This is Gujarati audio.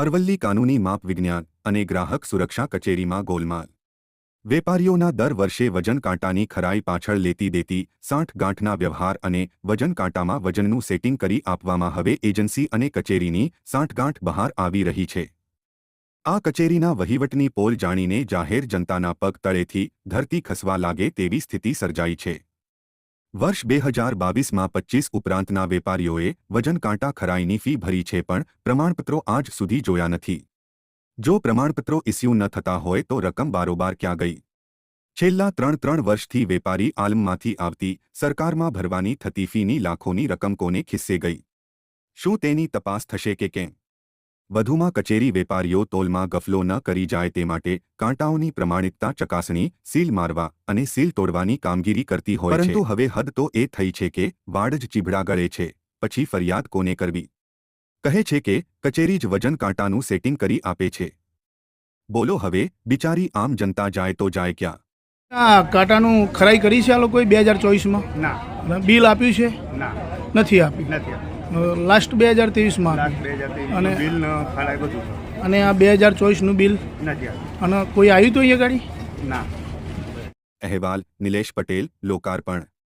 અરવલ્લી કાનૂની માપ વિજ્ઞાન અને ગ્રાહક સુરક્ષા કચેરીમાં ગોલમાલ. વેપારીઓના દર વર્ષે વજન કાંટાની ખરાઈ પાછળ લેતી દેતી સાઠ ગાંઠના વ્યવહાર અને વજન કાંટામાં વજનનું સેટિંગ કરી આપવામાં હવે એજન્સી અને કચેરીની સાંઠગાંઠ બહાર આવી રહી છે. આ કચેરીના વહીવટની પોલ જાણીને જાહેર જનતાના પગ તળેથી ધરતી ખસવા લાગે તેવી સ્થિતિ સર્જાઈ છે. વર્ષ બે હજાર બાવીસમાં પચ્ચીસ ઉપરાંતના વેપારીઓએ વજન કાંટા ખરાઈની ફી ભરી છે પણ પ્રમાણપત્રો આજ સુધી જોયા નથી. જો પ્રમાણપત્રો ઇસ્યુ ન થતા હોય તો રકમ બારોબાર ક્યાં ગઈ? છેલ્લા ત્રણ ત્રણ વર્ષથી વેપારી આલમમાંથી આવતી સરકારમાં ભરવાની થતી ફીની લાખોની રકમ કોને ખિસ્સે ગઈ? શું તેની તપાસ થશે કે કેમ? વધુમાં કચેરી વેપારીઓ તોલમાં ગફલો ન કરી જાય તે માટે કાંટાઓની પ્રમાણિકતા ચકાસણી સીલ મારવા અને સીલ તોડવાની કામગીરી કરતી હોય છે. પરંતુ હવે હદ તો એ થઈ છે કે વાડ જ ચીભડા ગળે છે પછી ફરિયાદ કોને કરવી? કહે છે કે કચેરી જ વજન કાંટાનું સેટિંગ કરી આપે છે. બોલો હવે બિચારી આમ જનતા જાય તો જાય ક્યાં? કાંટાનું ખરાઈ કરી છે આ લોકોએ બે હજાર ચોવીસમાં? ના. બિલ આપ્યું છે? ના. નથી આપ્યું. નથી લાસ્ટ બે હજાર ત્રેવીસમાં અને- બિલ ન ફાળાય બધું છે. અને આ બે હજાર ચોવીસનું બિલ અને કોઈ આવ્યું તો અહીંયા ગાડી? ના. અહેવાલ નિલેશ પટેલ લોકાર્પણ.